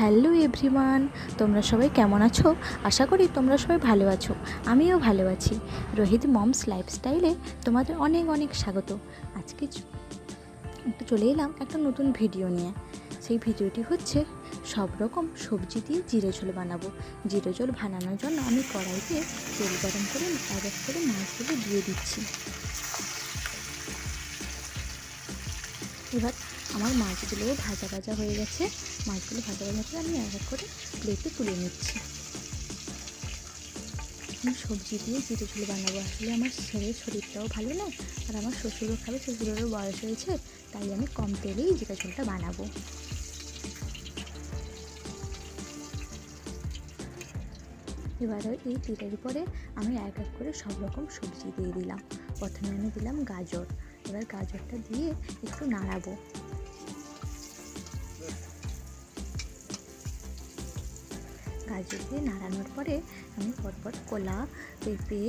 Hello everyone, তোমরা সবাই কেমন আছো? আশা করি তোমরা সবাই ভালো আছো, আমিও ভালো আছি। রোহিত মমস লাইফস্টাইলে তোমাদের অনেক অনেক স্বাগত। আজকে একটু চলে এলাম একটা নতুন ভিডিও নিয়ে। সেই ভিডিওটি হচ্ছে সব রকম সবজি দিয়ে জিরে ঝোল বানাবো। জিরে ঝোল বানানোর জন্য আমি কড়াইতে তেল গরম করে এক এক করে মাছগুলো দিয়ে দিচ্ছি। এবার আমার মাছগুলোও ভাজা ভাজা হয়ে গেছে। মাছগুলো ভাজা ভাজা করে আমি এক এক করে প্লেটে তুলে নিচ্ছি। আমি সবজি দিয়ে জিরে ঝোল বানাবো। আসলে আমার ছেলের শরীরটাও ভালো না, আর আমার শ্বশুরও খাবে, শ্বশুরেরও বয়স হয়েছে, তাই আমি কম তেলেই জিরে ঝোলটা বানাবো। এবারে এই তেলের উপরে আমি এক এক করে সব রকম সবজি দিয়ে দিলাম। প্রথমে আমি দিলাম গাজর। এবার গাজরটা দিয়ে একটু নাড়াবো। গাজর দিয়ে নাড়ানোর পরে আমি পরপর কলা, পেঁপে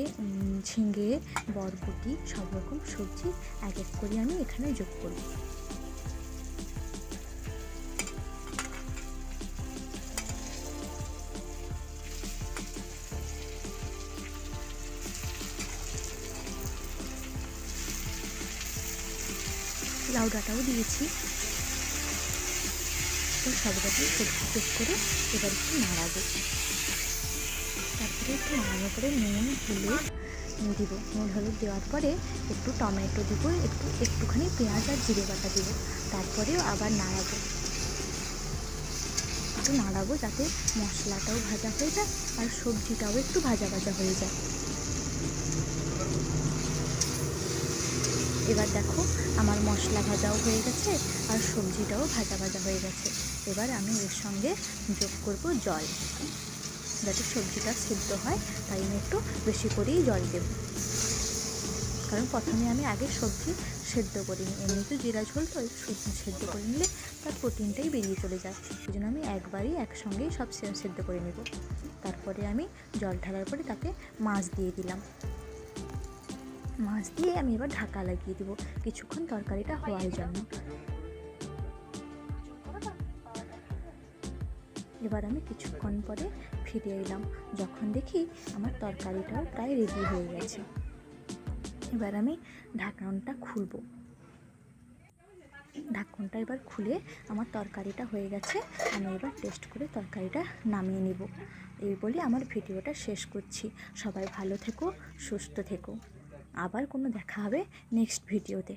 ঝিঙে, বরবটি সব রকম সবজি এক এক করে আমি এখানে যোগ করব। লাউ ডাঁটাও দিয়েছি। তো সব রকম সবজি যোগ করে এবার একটু নাড়াবো। তারপরে একটু নাড়ানোর করে নুন, হলুদ দিব। নুন, হলুদ দেওয়ার পরে একটু টমেটো দিব, একটু, একটুখানি পেঁয়াজ আর জিরে বাটা দেবো। তারপরেও আবার নাড়াবো। একটু নাড়াবো যাতে মশলাটাও ভাজা হয়ে যায় আর সবজিটাও একটু ভাজা ভাজা হয়ে যায়। এবার দেখো আমার মশলা ভাজাও হয়ে গেছে আর সবজিটাও ভাজা ভাজা হয়ে গেছে। এবার আমি এর সঙ্গে যোগ করব জল। যাতে সবজিটা সিদ্ধ হয়, তাই আমি একটু বেশি করেই জল দেব। কারণ প্রথমে আমি আগে সবজি সেদ্ধ করিনি এমনি তো জিরা ঝোল তো সেদ্ধ করে নিলে তার প্রোটিনটাই বেরিয়ে চলে যায়। এই জন্য আমি একবারই একসঙ্গেই সব সেদ্ধ করে নেব। তারপরে আমি জল ঢালার পরে তাকে মাছ দিয়ে দিলাম। মাছ দিয়ে আমি এবার ঢাকা লাগিয়ে দিব। কিছুক্ষণ তরকারিটা হওয়ার জন্য। এবার আমি কিছুক্ষণ পরে ফিরে এলাম, যখন দেখি আমার তরকারিটাও প্রায় রেডি হয়ে গেছে। এবার আমি ঢাকনটা খুলবো। ঢাকনটা এবার খুলে আমার তরকারিটা হয়ে গেছে, আমি এবার টেস্ট করে তরকারিটা নামিয়ে নেব। এই বলে আমার ভিডিওটা শেষ করছি। সবাই ভালো থেকো, সুস্থ থেকো। আবার কোনো দেখা হবে নেক্সট ভিডিওতে